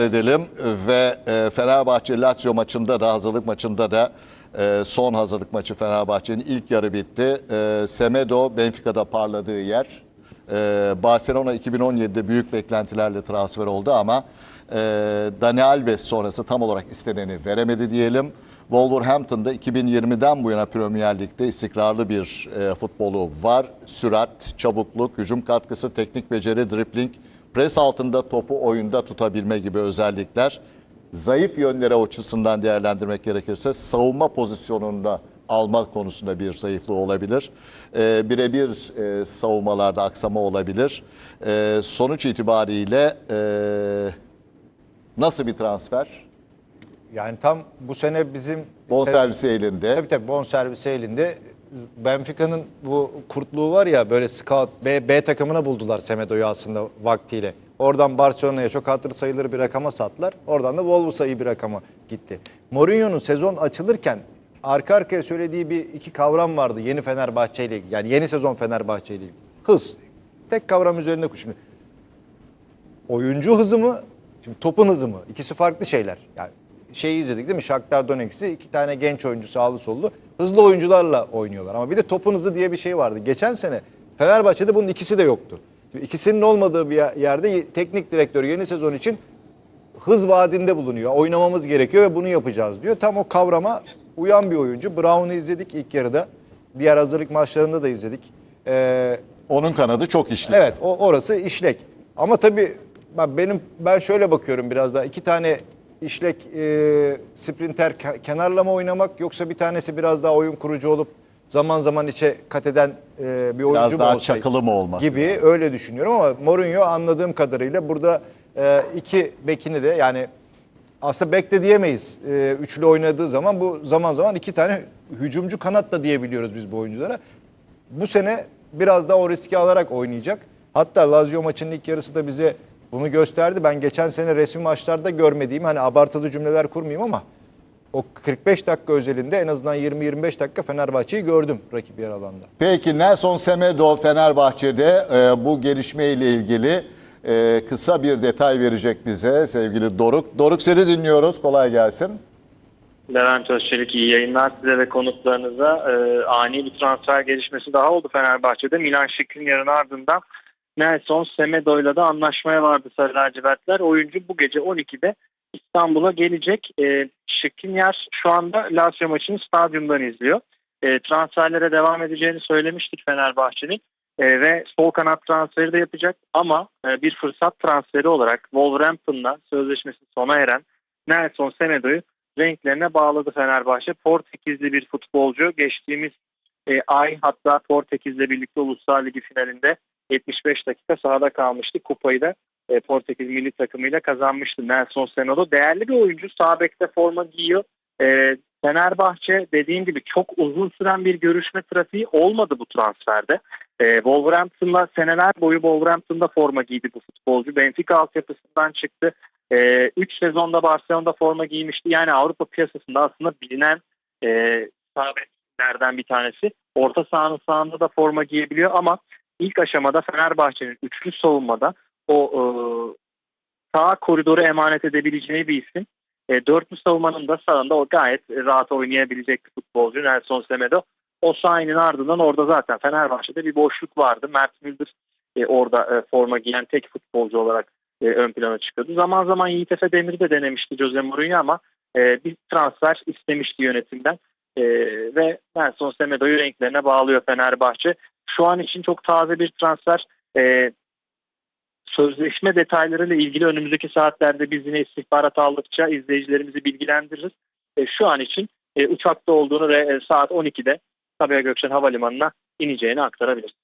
edelim ve e, Fenerbahçe Lazio maçında da hazırlık maçında da e, son hazırlık maçı Fenerbahçe'nin ilk yarı bitti. E, Semedo Benfica'da parladığı yer. Barcelona 2017'de büyük beklentilerle transfer oldu ama Dani Alves sonrası tam olarak isteneni veremedi diyelim. Wolverhampton'da 2020'den bu yana Premier Lig'de istikrarlı bir futbolu var. Sürat, çabukluk, hücum katkısı, teknik beceri, dribling, pres altında topu oyunda tutabilme gibi özellikler. Zayıf yönleri açısından değerlendirmek gerekirse savunma pozisyonunda alma konusunda bir zayıflığı olabilir. Ee, Birebir e, savunmalarda aksama olabilir. Ee, sonuç itibariyle e, nasıl bir transfer? Yani tam bu sene bizim Bonservisi elinde. Tabii tabii bonservisi elinde. Benfica'nın bu kurtluğu var ya böyle scout B, B takımına buldular Semedo'yu aslında vaktiyle. Oradan Barcelona'ya çok hatır sayılır bir rakama sattılar. Oradan da Wolves'a bir rakama gitti. Mourinho'nun sezon açılırken arka arkaya söylediği bir iki kavram vardı yeni Fenerbahçe ile. Yani yeni sezon Fenerbahçe ile. Hız. Tek kavram üzerinde kuş. Oyuncu hızı mı? Şimdi topun hızı mı? İkisi farklı şeyler. Yani şeyi izledik değil mi? Shakhtar Donetsk'i iki tane genç oyuncu sağlı sollu hızlı oyuncularla oynuyorlar. Ama bir de topun hızı diye bir şey vardı. Geçen sene Fenerbahçe'de bunun ikisi de yoktu. Şimdi ikisinin olmadığı bir yerde teknik direktör yeni sezon için hız vaadinde bulunuyor. Oynamamız gerekiyor ve bunu yapacağız diyor. Tam o kavrama uyan bir oyuncu. Brown'u izledik ilk yarıda. Diğer hazırlık maçlarında da izledik. Ee, Onun kanadı çok işli. Evet, o orası işlek. Ama tabii ben benim ben şöyle bakıyorum biraz daha. iki tane işlek e, sprinter ke- kenarlama oynamak yoksa bir tanesi biraz daha oyun kurucu olup zaman zaman içe kat eden e, bir oyuncu Biraz mu daha olsaydı çakılı mı olması gibi öyle düşünüyorum ama Mourinho anladığım kadarıyla burada e, iki bekini de yani aslında bek de diyemeyiz. E, üçlü oynadığı zaman bu zaman zaman iki tane hücumcu kanat da diyebiliyoruz biz bu oyunculara. Bu sene biraz daha o riski alarak oynayacak. Hatta Lazio maçının ilk yarısı da bize bunu gösterdi. Ben geçen sene resmi maçlarda görmediğim hani abartılı cümleler kurmayayım ama o 45 dakika özelinde en azından 20-25 dakika Fenerbahçe'yi gördüm rakip yer alanda. Peki Nelson Semedo Fenerbahçe'de e, bu gelişme ile ilgili e, kısa bir detay verecek bize sevgili Doruk. Doruk seni dinliyoruz. Kolay gelsin. Levent Özçelik iyi yayınlar size ve konuklarınıza. Ee, ani bir transfer gelişmesi daha oldu Fenerbahçe'de. Milan Skriniar'ın ardından Nelson Semedo'yla da anlaşmaya vardı Sarı Lacivertler. Oyuncu bu gece 12'de İstanbul'a gelecek. Ee, Skriniar şu anda Lazio maçını stadyumdan izliyor. Ee, transferlere devam edeceğini söylemiştik Fenerbahçe'nin. Ee, ve sol kanat transferi de yapacak ama e, bir fırsat transferi olarak Wolverhampton'la sözleşmesi sona eren Nelson Semedo'yu renklerine bağladı Fenerbahçe. Portekizli bir futbolcu geçtiğimiz e, ay hatta Portekiz'le birlikte Uluslar Ligi finalinde 75 dakika sahada kalmıştı. Kupayı da e, Portekiz milli takımıyla kazanmıştı Nelson Semedo. Değerli bir oyuncu. Sağ bekte forma giyiyor. E, Fenerbahçe dediğim gibi çok uzun süren bir görüşme trafiği olmadı bu transferde. E, Wolverhampton'la seneler boyu Wolverhampton'da forma giydi bu futbolcu. Benfica altyapısından çıktı. 3 sezonda Barcelona'da forma giymişti. Yani Avrupa piyasasında aslında bilinen e, sağ beklerden bir tanesi. Orta sahanın sağında da forma giyebiliyor ama ilk aşamada Fenerbahçe'nin üçlü savunmada o e, sağ koridoru emanet edebileceği bir isim. E, dörtlü savunmanın da sağında o gayet rahat oynayabilecek bir futbolcu Nelson Semedo. O sahinin ardından orada zaten Fenerbahçe'de bir boşluk vardı. Mert Müldür e, orada e, forma giyen tek futbolcu olarak e, ön plana çıkıyordu. Zaman zaman Yiğit Efe Demir'i de denemişti Jose Mourinho ama e, bir transfer istemişti yönetimden. E, ve Nelson Semedo'yu renklerine bağlıyor Fenerbahçe. Şu an için çok taze bir transfer. E, sözleşme detaylarıyla ilgili önümüzdeki saatlerde biz yine istihbarat aldıkça izleyicilerimizi bilgilendiririz. E, şu an için e, uçakta olduğunu ve e, saat 12'de Sabiha Gökçen Havalimanı'na ineceğini aktarabiliriz.